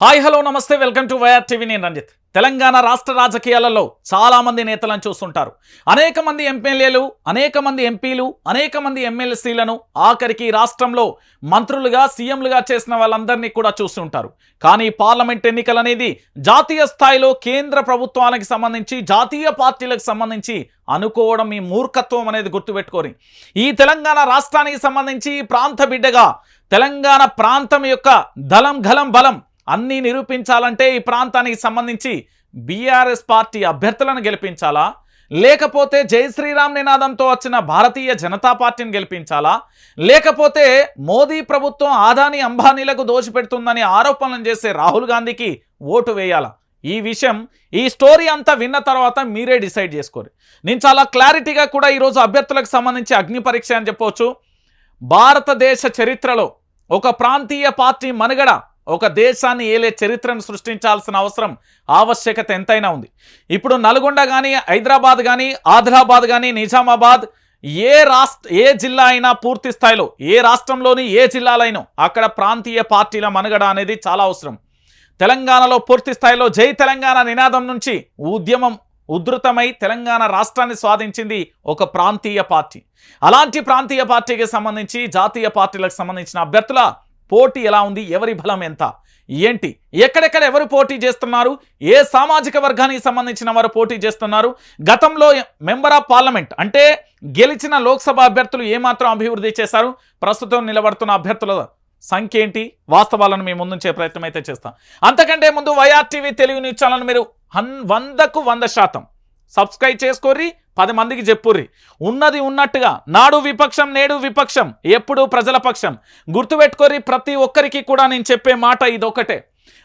Hi hello నమస్తే welcome to Y R TV. నేను రంజిత్. తెలంగాణ రాష్ట్ర రాజకీయాలలో చాలామంది నేతలను చూస్తుంటారు. అనేక మంది ఎమ్మెల్యేలు అనేక మంది ఎంపీలు అనేక మంది ఎమ్మెల్సీలను ఆఖరికి రాష్ట్రంలో మంత్రులుగా సీఎంలుగా చేసిన వాళ్ళందరినీ కూడా చూస్తుంటారు. కానీ పార్లమెంట్ ఎన్నికలు అనేది జాతీయ స్థాయిలో కేంద్ర ప్రభుత్వానికి సంబంధించి జాతీయ పార్టీలకు సంబంధించి అనుకోవడం ఈ మూర్ఖత్వం అనేది గుర్తుపెట్టుకొని ఈ తెలంగాణ రాష్ట్రానికి సంబంధించి ఈ ప్రాంత బిడ్డగా తెలంగాణ ప్రాంతం యొక్క దళం గలం బలం అన్నీ నిరూపించాలంటే ఈ ప్రాంతానికి సంబంధించి బీఆర్ఎస్ పార్టీ అభ్యర్థులను గెలిపించాలా? లేకపోతే జై శ్రీరామ్ నినాదంతో వచ్చిన భారతీయ జనతా పార్టీని గెలిపించాలా? లేకపోతే మోదీ ప్రభుత్వం ఆదాని అంబానీలకు దోచిపెడుతుందని ఆరోపణలు చేసే రాహుల్ గాంధీకి ఓటు వేయాలా? ఈ విషయం ఈ స్టోరీ అంతా విన్న తర్వాత మీరే డిసైడ్ చేసుకోరు. నేను చాలా క్లారిటీగా కూడా ఈరోజు అభ్యర్థులకు సంబంధించి అగ్ని పరీక్ష అని చెప్పవచ్చు. భారతదేశ చరిత్రలో ఒక ప్రాంతీయ పార్టీ మనుగడ ఒక దేశాన్ని ఏలే చరిత్రను సృష్టించాల్సిన అవసరం ఆవశ్యకత ఎంతైనా ఉంది. ఇప్పుడు నల్గొండ కానీ హైదరాబాద్ కానీ ఆదిలాబాద్ కానీ నిజామాబాద్ ఏ రాష్ట్ర ఏ జిల్లా అయినా పూర్తి స్థాయిలో ఏ రాష్ట్రంలోని ఏ జిల్లాలైనా అక్కడ ప్రాంతీయ పార్టీల మనుగడ అనేది చాలా అవసరం. తెలంగాణలో పూర్తి స్థాయిలో జై తెలంగాణ నినాదం నుంచి ఉద్యమం ఉధృతమై తెలంగాణ రాష్ట్రాన్ని స్వాధించింది ఒక ప్రాంతీయ పార్టీ. అలాంటి ప్రాంతీయ పార్టీకి సంబంధించి జాతీయ పార్టీలకు సంబంధించిన అభ్యర్థుల పోటీ ఎలా ఉంది? ఎవరి బలం ఎంత? ఏంటి? ఎక్కడెక్కడ ఎవరు పోటీ చేస్తున్నారు? ఏ సామాజిక వర్గానికి సంబంధించిన వారు పోటీ చేస్తున్నారు? గతంలో మెంబర్ ఆఫ్ పార్లమెంట్ అంటే గెలిచిన లోక్సభ అభ్యర్థులు ఏమాత్రం అభివృద్ధి చేశారు? ప్రస్తుతం నిలబడుతున్న అభ్యర్థుల సంఖ్య ఏంటి? వాస్తవాలను మేము ముందుంచే ప్రయత్నం అయితే చేస్తాం. అంతకంటే ముందు వైఆర్టీవీ తెలుగు న్యూస్ ఛానల్ మీరు హన్ వందకు వంద శాతం సబ్స్క్రైబ్ చేసుకోర్రి. పది మందికి చెప్పుర్రి. ఉన్నది ఉన్నట్టుగా నాడు విపక్షం నేడు విపక్షం ఎప్పుడు ప్రజల పక్షం. గుర్తుపెట్టుకోరి ప్రతి ఒక్కరికి కూడా నేను చెప్పే మాట ఇదొకటే.